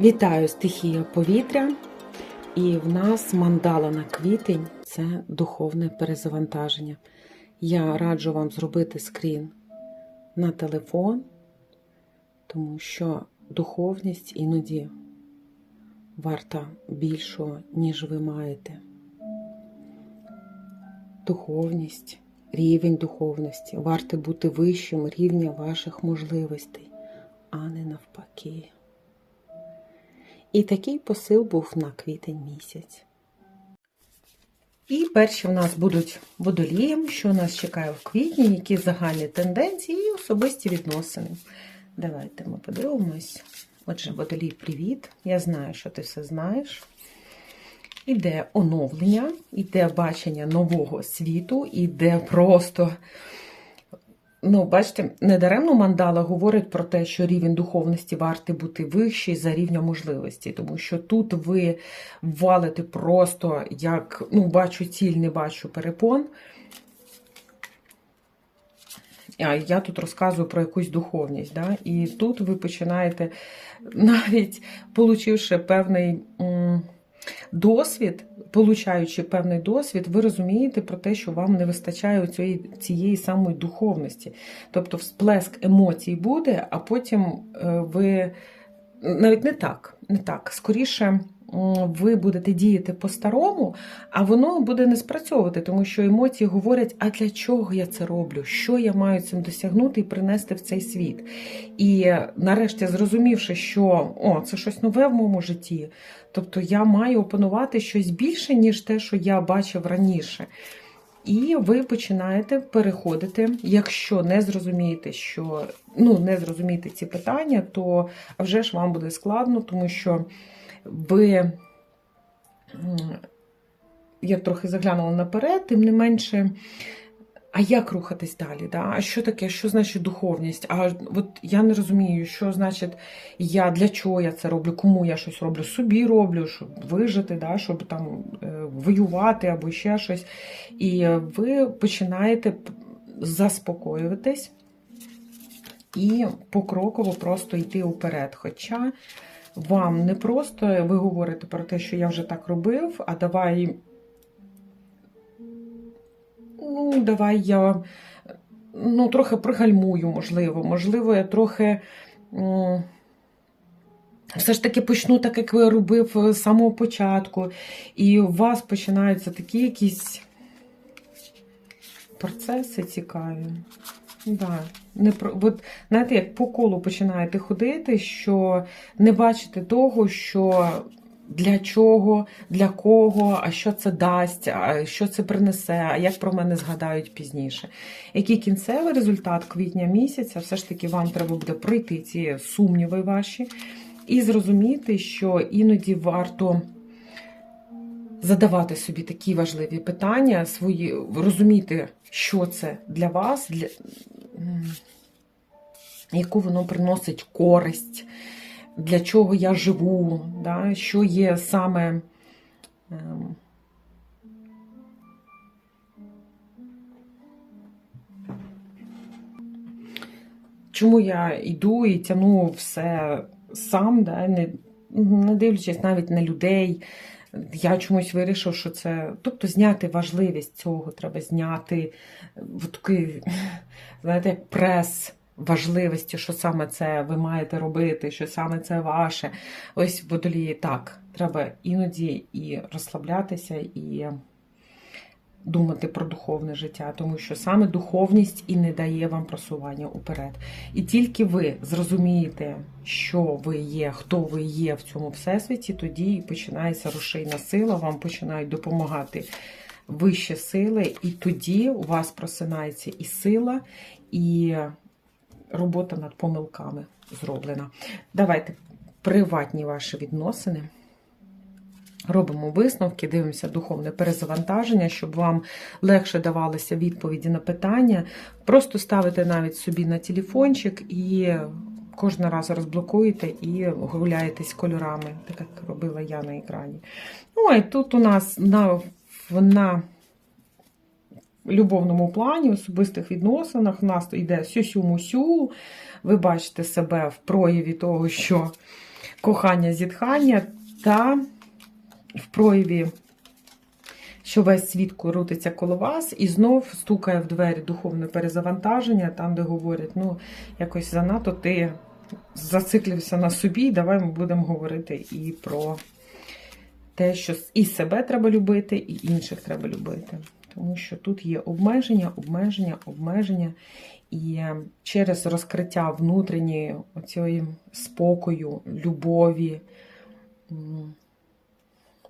Вітаю стихія повітря. І в нас мандала на квітень це духовне перезавантаження. Я раджу вам зробити скрін на телефон, тому що духовність іноді варта більшого, ніж ви маєте. Духовність, рівень духовності варте бути вищим рівня ваших можливостей, а не навпаки. І такий посил був на квітень місяць. І перші в нас будуть водолієм, що нас чекає в квітні, які загальні тенденції і особисті відносини. Давайте ми подивимось. Отже, водолій, привіт! Я знаю, що ти все знаєш. Іде оновлення, іде бачення нового світу, іде просто. Ну, бачите, недаремно мандала говорить про те, що рівень духовності варти бути вищий за рівнем можливості, тому що тут ви валите просто як ну, бачу ціль, не бачу перепон. А я тут розказую про якусь духовність. Да? І тут ви починаєте, навіть получивши певний м, досвід, получаючи певний досвід, ви розумієте про те, що вам не вистачає цієї, цієї самої духовності. Тобто всплеск емоцій буде, а потім е, ви навіть не так, не так, скоріше. Ви будете діяти по-старому, а воно буде не спрацьовувати, тому що емоції говорять, а для чого я це роблю, що я маю цим досягнути і принести в цей світ. І нарешті, зрозумівши, що о, це щось нове в моєму житті, тобто я маю опанувати щось більше, ніж те, що я бачив раніше. І ви починаєте переходити, якщо не зрозумієте, що ну не зрозумієте ці питання, то вже ж вам буде складно, тому що ви, я трохи заглянула наперед, тим не менше, а як рухатись далі? Да? А що таке? Що значить духовність? А от я не розумію, що значить я для чого я це роблю, кому я щось роблю, собі роблю, щоб вижити, да? щоб там воювати або ще щось. І ви починаєте заспокоюватись. І покроково просто йти уперед. Хоча вам не просто ви говорите про те, що я вже так робив, а давай, ну, давай я ну, трохи пригальмую, можливо. Можливо, я трохи. Все ж таки почну так, як я робив з самого початку. І у вас починаються такі якісь процеси цікаві. Да. Не про от, знаєте, як по колу починаєте ходити, що не бачите того, що для чого, для кого, а що це дасть, а що це принесе, а як про мене згадають пізніше. Який кінцевий результат квітня місяця, все ж таки вам треба буде пройти ці сумніви ваші і зрозуміти, що іноді варто. Задавати собі такі важливі питання, свої розуміти, що це для вас, для, яку воно приносить користь, для чого я живу, да, що є саме. Ем, Чому я йду і тяну все сам, да, не, не дивлячись навіть на людей. Я чомусь вирішив, що це. Тобто зняти важливість цього, треба зняти в такий, знаєте, як прес важливості, що саме це ви маєте робити, що саме це ваше. Ось водолії так, треба іноді і розслаблятися, і думати про духовне життя, тому що саме духовність і не дає вам просування уперед. І тільки ви зрозумієте, що ви є, хто ви є в цьому всесвіті, тоді і починається рушійна сила, вам починають допомагати вищі сили, і тоді у вас просинається і сила, і робота над помилками зроблена. Давайте приватні ваші відносини. Робимо висновки, дивимося духовне перезавантаження, щоб вам легше давалися відповіді на питання. Просто ставите навіть собі на телефончик і кожен раз розблокуєте і гуляєтесь кольорами, так як робила я на екрані. Ну, і тут у нас на, на любовному плані, особистих відносинах, у нас йде сюсю-мусю. Ви бачите себе в прояві того, що кохання, зітхання та в прояві, що весь світ крутиться коло вас, і знов стукає в двері духовне перезавантаження, там, де говорять, ну, якось занадто ти зациклився на собі, давай ми будемо говорити і про те, що і себе треба любити, і інших треба любити. Тому що тут є обмеження, обмеження, обмеження. І через розкриття внутрішньої спокою, любові.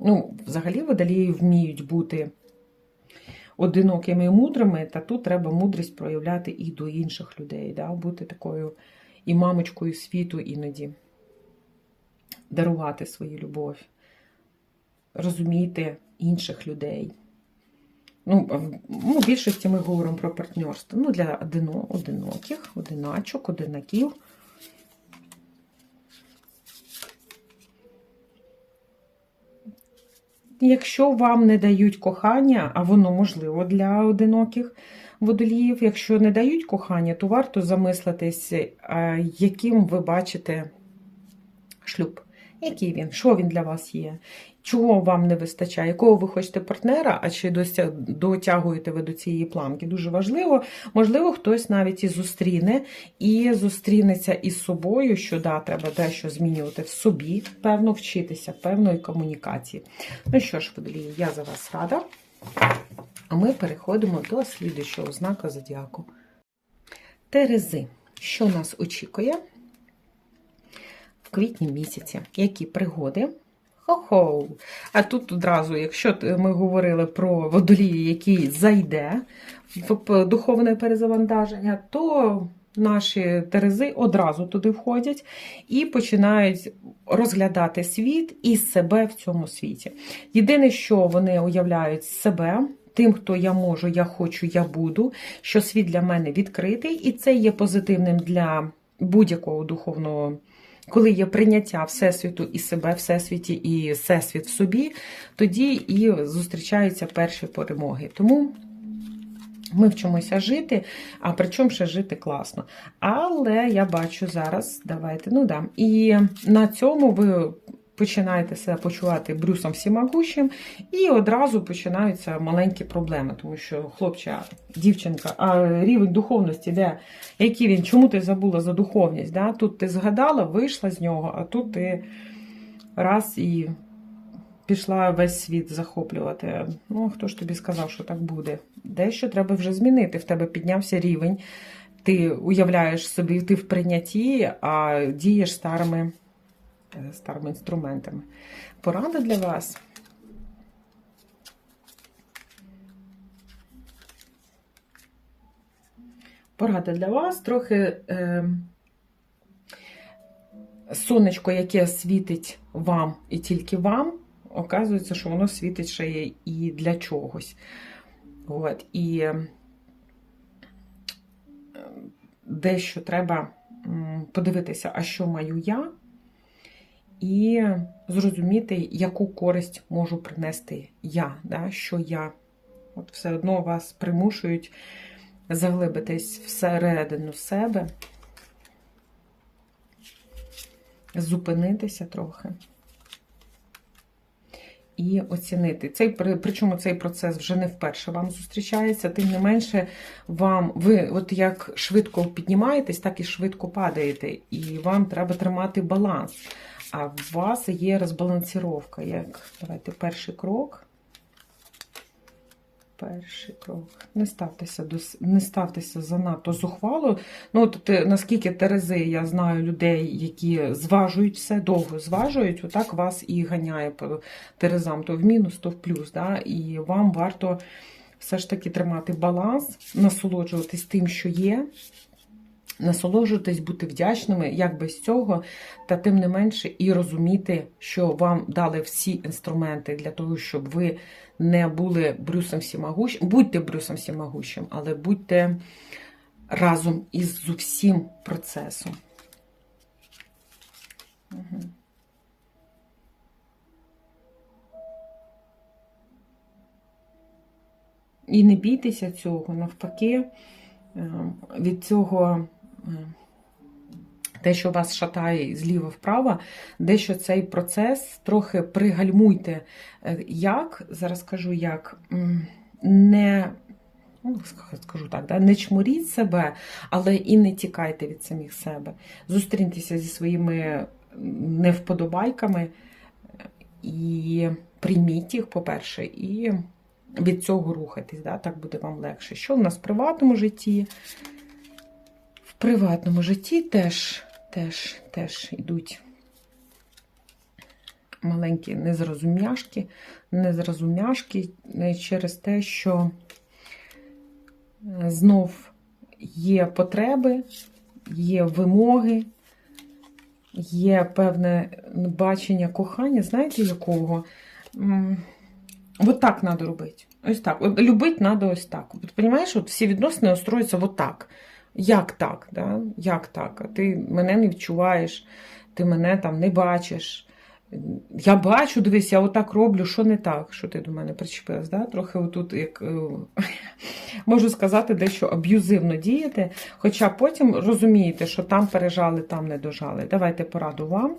Ну, взагалі водолії вміють бути одинокими і мудрими, та тут треба мудрість проявляти і до інших людей, да? бути такою і мамочкою світу іноді, дарувати свою любов, розуміти інших людей. Ну, в ну, більшості ми говоримо про партнерство. Ну, для одино, одиноких, одиначок, одинаків. Якщо вам не дають кохання, а воно можливо для одиноких водоліїв, якщо не дають кохання, то варто замислитись, яким ви бачите шлюб. Який він, що він для вас є, чого вам не вистачає, якого ви хочете партнера, а чи дотягуєте ви до цієї планки. Дуже важливо. Можливо, хтось навіть і зустріне, і зустрінеться із собою, що да, треба дещо змінювати в собі, певно, вчитися, певної комунікації. Ну що ж, водолії, я за вас рада. А ми переходимо до слідуючого знака зодіаку. Терези. Що нас очікує? в квітні місяці. Які пригоди? Хо-хо! А тут одразу, якщо ми говорили про водолії, який зайде в духовне перезавантаження, то наші терези одразу туди входять і починають розглядати світ і себе в цьому світі. Єдине, що вони уявляють себе. Тим, хто я можу, я хочу, я буду, що світ для мене відкритий, і це є позитивним для будь-якого духовного коли є прийняття Всесвіту і себе, Всесвіті, і Всесвіт в собі, тоді і зустрічаються перші перемоги. Тому ми вчимося жити, а причому ще жити класно. Але я бачу зараз, давайте, ну да. І на цьому ви починаєте себе почувати брюсом всімогущим, і одразу починаються маленькі проблеми, тому що хлопча, дівчинка, а рівень духовності, де який він, чому ти забула за духовність? Да? Тут ти згадала, вийшла з нього, а тут ти раз і пішла весь світ захоплювати. Ну, хто ж тобі сказав, що так буде? Дещо треба вже змінити. В тебе піднявся рівень, ти уявляєш собі, ти в прийнятті, а дієш старими, старими інструментами. Порада для вас. Порада для вас трохи е, сонечко, яке світить вам і тільки вам, оказується, що воно світить ще є і для чогось. От, і е, дещо треба подивитися, а що маю я, і зрозуміти, яку користь можу принести я, да, що я. От все одно вас примушують заглибитись всередину себе, зупинитися трохи і оцінити. Цей, причому цей процес вже не вперше вам зустрічається, тим не менше, вам ви от як швидко піднімаєтесь, так і швидко падаєте. І вам треба тримати баланс. А в вас є розбалансіровка. Як давайте перший крок. Перший крок. Не ставтеся до не ставтеся занадто зухвало. Ну, от наскільки Терези, я знаю людей, які зважують все, довго зважують, отак вас і ганяє по Терезам, то в мінус, то в плюс. Да? І вам варто все ж таки тримати баланс, насолоджуватись тим, що є. Насолоджуватись, бути вдячними, як без цього, та тим не менше і розуміти, що вам дали всі інструменти для того, щоб ви не були Брюсом всімогущим. Будьте Брюсом всімогущим, але будьте разом із усім процесом. Угу. І не бійтеся цього, навпаки, е, від цього те, що вас шатає зліва вправо, дещо цей процес трохи пригальмуйте. Е, Як, зараз скажу, як не. ну, Скажу так, да? не чмуріть себе, але і не тікайте від самих себе. Зустріньтеся зі своїми невподобайками і прийміть їх, по-перше, і від цього рухайтесь, да? так буде вам легше. Що в нас в приватному житті? Приватному житті теж, теж, теж йдуть маленькі незрозумяшки, незрозумяшки е, через те, що е, знов є потреби, є вимоги, є певне бачення кохання, знаєте якого? От так треба робити. Ось так. От любити треба ось так. От, розумієш, от всі відносини устроюються от так. Як так? Да? Як так? Ти мене не відчуваєш, ти мене там не бачиш. Я бачу, дивись, я отак роблю, що не так, що ти до мене причепилась. Да? Трохи отут, як е, можу сказати, дещо аб'юзивно діяти, хоча потім розумієте, що там пережали, там не дожали. Давайте пораду вам.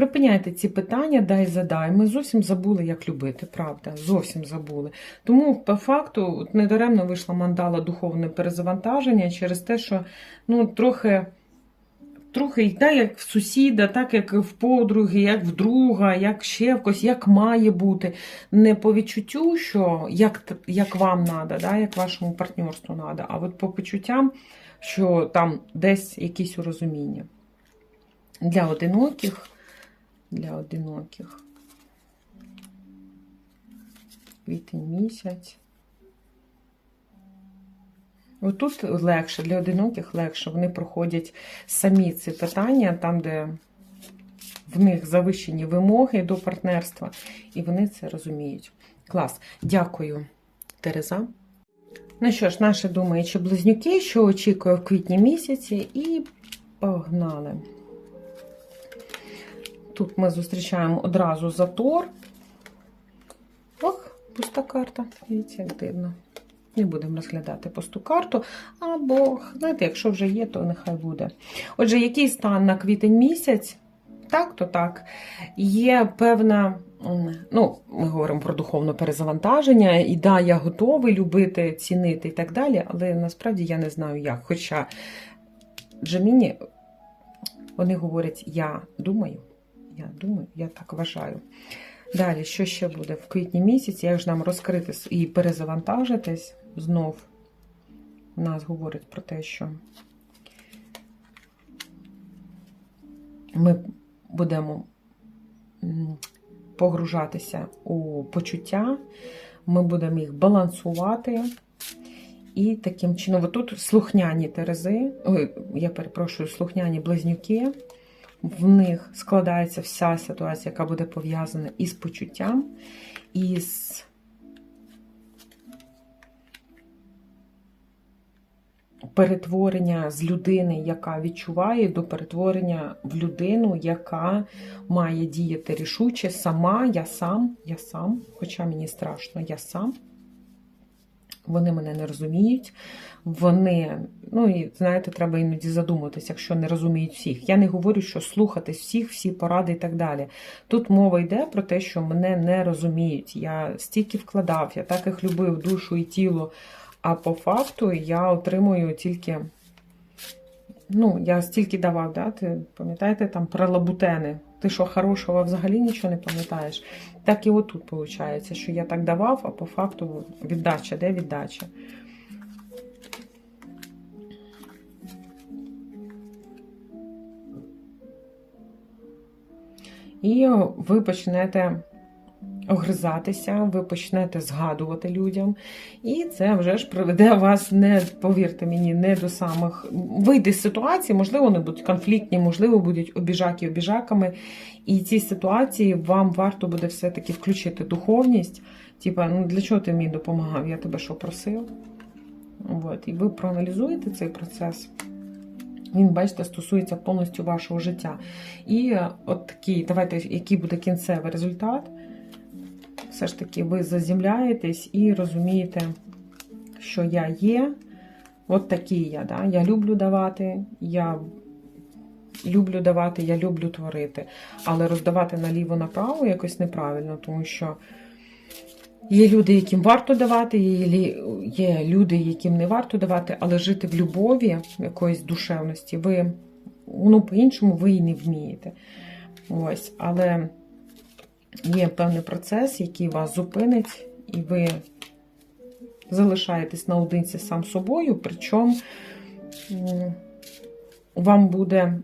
Припиняйте ці питання, дай задай. Ми зовсім забули, як любити, правда, зовсім забули. Тому, по факту, недаремно вийшла мандала духовне перезавантаження через те, що ну, трохи, трохи так, як в сусіда, так як в подруги, як в друга, як ще в когось, як має бути. Не по відчуттю, що як, як вам треба, да, як вашому партнерству треба, а от по почуттям, що там десь якісь урозуміння. Для одиноких для одиноких. Квітень місяць. Отут легше, для одиноких легше. Вони проходять самі ці питання, там, де в них завищені вимоги до партнерства, і вони це розуміють. Клас. Дякую, Тереза. Ну що ж, наші думаючі близнюки, що очікує в квітні місяці, і погнали. Тут ми зустрічаємо одразу затор. Ох, пуста карта. Дивіться, як дивно. Не будемо розглядати пусту карту. Або, знаєте, якщо вже є, то нехай буде. Отже, який стан на квітень місяць? Так, то так. Є певна, ну, ми говоримо про духовне перезавантаження, і да, я готовий любити, цінити і так далі, але насправді я не знаю як. Хоча Джаміні, вони говорять, я думаю. Я думаю, я так вважаю. Далі, що ще буде в квітні місяці, як ж нам розкрити і перезавантажитись знов. У нас говорить про те, що ми будемо погружатися у почуття, ми будемо їх балансувати. І таким чином, отут слухняні терези, ой, я перепрошую, слухняні близнюки в них складається вся ситуація, яка буде пов'язана із почуттям, із перетворення з людини, яка відчуває, до перетворення в людину, яка має діяти рішуче сама, я сам, я сам, хоча мені страшно, я сам. Вони мене не розуміють. Вони, ну і знаєте, треба іноді задуматися, якщо не розуміють всіх. Я не говорю, що слухати всіх, всі поради і так далі. Тут мова йде про те, що мене не розуміють. Я стільки вкладав, я так їх любив душу і тіло. А по факту я отримую тільки. Ну, я стільки давав, да? ти пам'ятаєте, там про лабутени. Ти що, хорошого взагалі нічого не пам'ятаєш? Так і отут виходить, що я так давав, а по факту віддача, де віддача? І ви почнете огризатися, ви почнете згадувати людям, і це вже ж приведе вас, не повірте мені, не до самих вийде з ситуації, можливо, вони будуть конфліктні, можливо, будуть обіжаки обіжаками. І ці ситуації вам варто буде все-таки включити духовність. Типа, ну для чого ти мені допомагав? Я тебе що просив? От, І ви проаналізуєте цей процес. Він, бачите, стосується повністю вашого життя. І от такий, давайте, який буде кінцевий результат. Все ж таки ви заземляєтесь і розумієте, що я є. От такий я. Да? Я люблю давати, я люблю давати, я люблю творити. Але роздавати наліво-направо якось неправильно, тому що є люди, яким варто давати, є, люди, яким не варто давати, але жити в любові, якоїсь душевності, ви ну, по-іншому ви і не вмієте. Ось, але є певний процес, який вас зупинить, і ви залишаєтесь наодинці сам собою, причому вам буде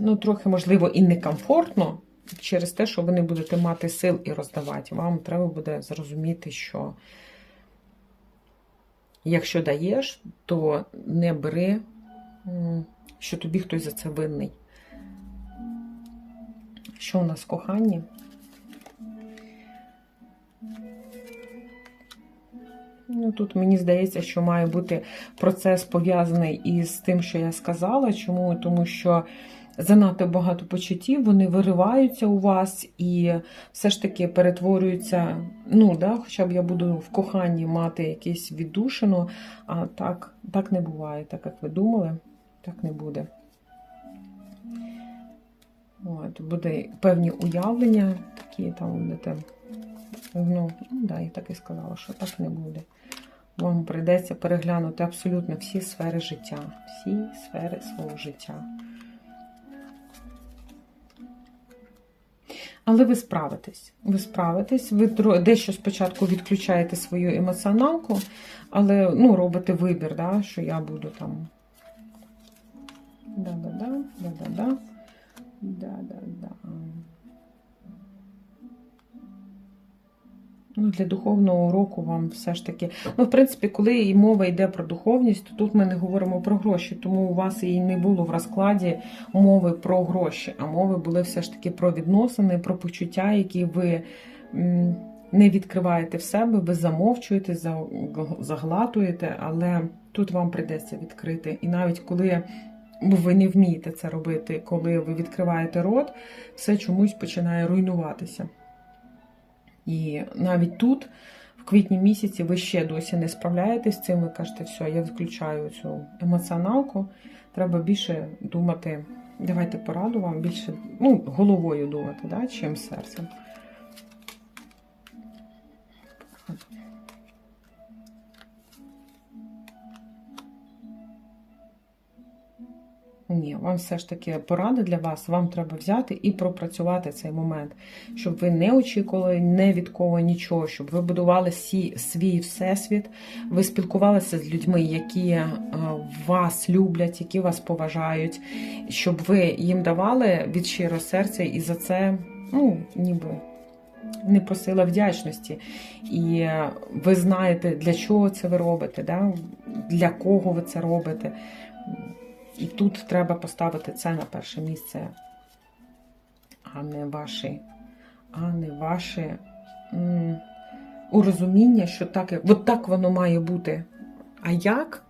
ну, трохи, можливо, і некомфортно через те, що ви не будете мати сил і роздавати. Вам треба буде зрозуміти, що якщо даєш, то не бери, що тобі хтось за це винний. Що у нас в Ну, тут мені здається, що має бути процес пов'язаний із тим, що я сказала. Чому? Тому що занадто багато почуттів, вони вириваються у вас і все ж таки перетворюються. Ну, да, хоча б я буду в коханні мати якесь віддушину, а так, так не буває, так як ви думали, так не буде. От, буде певні уявлення, такі там будете. Ну, ну да, я так і сказала, що так не буде. Вам прийдеться переглянути абсолютно всі сфери життя, всі сфери свого життя. Але ви справитесь. Ви справитесь, ви дещо спочатку відключаєте свою емоціоналку, але ну, робите вибір, да, що я буду там. Да-да-да, да-да-да. Да-да-да. Ну, для духовного уроку вам все ж таки. Ну, в принципі, коли і мова йде про духовність, то тут ми не говоримо про гроші, тому у вас і не було в розкладі мови про гроші, а мови були все ж таки про відносини, про почуття, які ви не відкриваєте в себе, ви замовчуєте, заглатуєте, але тут вам прийдеться відкрити. І навіть коли ви не вмієте це робити, коли ви відкриваєте рот, все чомусь починає руйнуватися. І навіть тут, в квітні місяці, ви ще досі не справляєтесь з цим. Ви кажете, все, я виключаю цю емоціоналку. Треба більше думати. Давайте пораду вам більше ну, головою думати, да, чим серцем. Ні, вам все ж таки порада для вас. Вам треба взяти і пропрацювати цей момент, щоб ви не очікували не від кого нічого, щоб ви будували сі, свій всесвіт, ви спілкувалися з людьми, які е, вас люблять, які вас поважають, щоб ви їм давали від щирого серця і за це, ну, ніби. Не просила вдячності, і е, ви знаєте, для чого це ви робите, да? для кого ви це робите. І тут треба поставити це на перше місце, а не ваші, а не ваше м, урозуміння, що так, от так воно має бути. А як?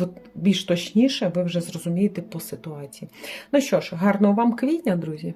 От більш точніше, ви вже зрозумієте по ситуації. Ну що ж, гарного вам квітня, друзі!